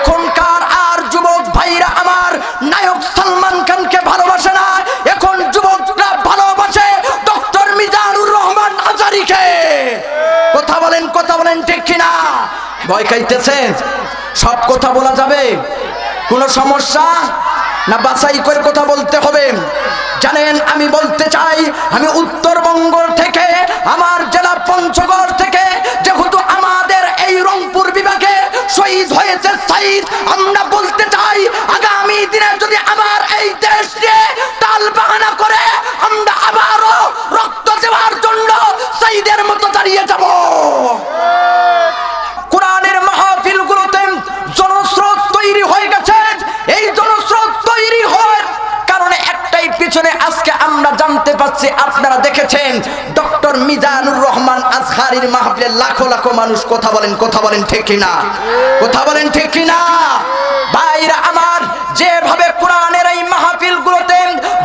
এখনকার আর যুবক ভাইরা আমার নায়ক সালমান খানকে ভালোবাসে না, এখন যুবকরা ভালোবাসে ডক্টর মিজানুর রহমান আজারিকে। কথা বলেন কথা বলেন, ঠিক কিনা? ভয় খাইতেছেন? সব কথা বলা যাবে? কোনো সমস্যা? না বাছাই করে কথা বলতে হবে। জানেন, আমি বলতে চাই, আমি উত্তরবঙ্গ থেকে আমার জেলা জানতে আপনারা দেখেছেন, ডক্টর মিজানুর রহমান আজহারির মাহফিলে লাখো লাখো মানুষ কথা বলেন কথা বলেন ঠিক কিনা? কথা বলেন ঠিক কিনা? ভাইরা আমার, যেভাবে কোরআনের এই মাহফিলগুলোতে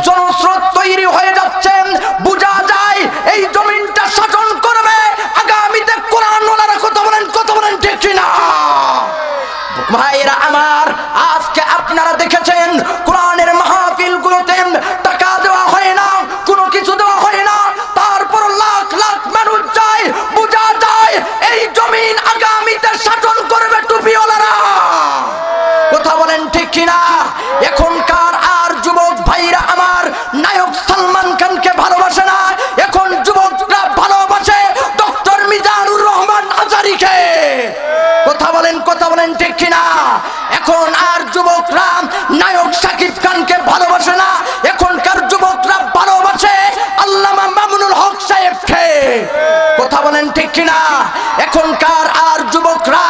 জনস্রোত তৈরি হয়ে যাচ্ছেন বোঝা যায় এই জমিনটা শাসন করবে, আগামীতে কোরআন কথা বলেন কথা বলেন ঠিক কিনা? ভাইরা আমার, আজকে আপনারা দেখেছেন ঠিক কিনা? এখন আর যুবকরা নায়ক সাকিব খানকে ভালোবাসে না। এখনকার যুবকরা ভালোবাসে আল্লামা মামুনুল হক সাহেবকে। কথা বলেন ঠিক কিনা? এখনকার আর যুবকরা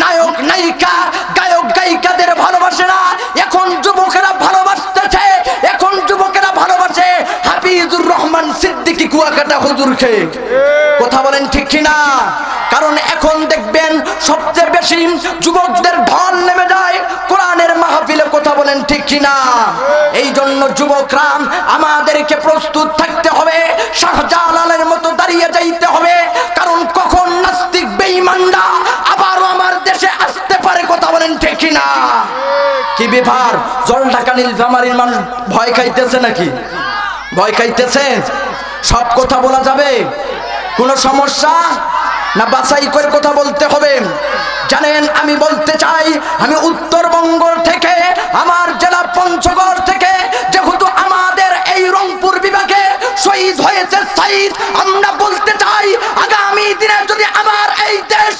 নায়ক, নায়িকা, গায়ক, গায়িকাদের ভালোবাসে না। এখন যুবকেরা ভালোবাসতেছে, এখন যুবকেরা ভালোবাসে হাফিজুর রহমান সিদ্দিকী কুয়াকাটা হুজুরকে। কথা বলেন ঠিক কিনা? কারণ এখন দেখবেন সবচেয়ে বেশি যুবকদের ঢল নেমে যায়। কোরআনের মাহফিলে কথা বলেন ঠিক কিনা? এই জন্য যুবকরা আমাদেরকে প্রস্তুত থাকতে হবে, শাহজালালের মতো দাঁড়িয়ে যাইতে হবে। কারণ কখন নাস্তিক বেঈমানরা আবারও আমার দেশে আসতে পারে কথা বলেন ঠিক কিনা? কি বিভার জল ঢাকা নীলফামারীর মানুষ ভয় খাইতেছে নাকি? ভয় খাইতেছে? সব কথা বলা যাবে? কোনো সমস্যা? না বাছাই করে কথা বলতে হবে। জানেন, আমি বলতে চাই, আমি উত্তরবঙ্গ থেকে, আমার জেলা পঞ্চগড় থেকে, যেহেতু আমাদের এই রংপুর বিভাগে শহীদ হয়েছে শহীদ আমরা বলতে চাই, আগামী দিনে যদি আমার এই দেশ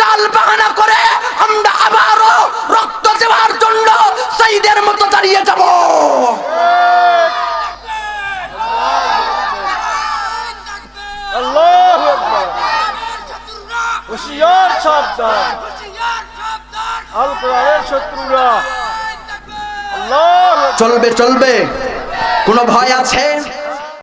টাল বাহানা করে, আমরা আবারও রক্ত দেওয়ার জন্য শহীদের মতো দাঁড়িয়ে যাব আল্লাহু আকবার হুশিয়ার সাবধান। আল কোরআনের শত্রুরা। আল্লাহু চলবে চলবে। কোনো ভয় আছে?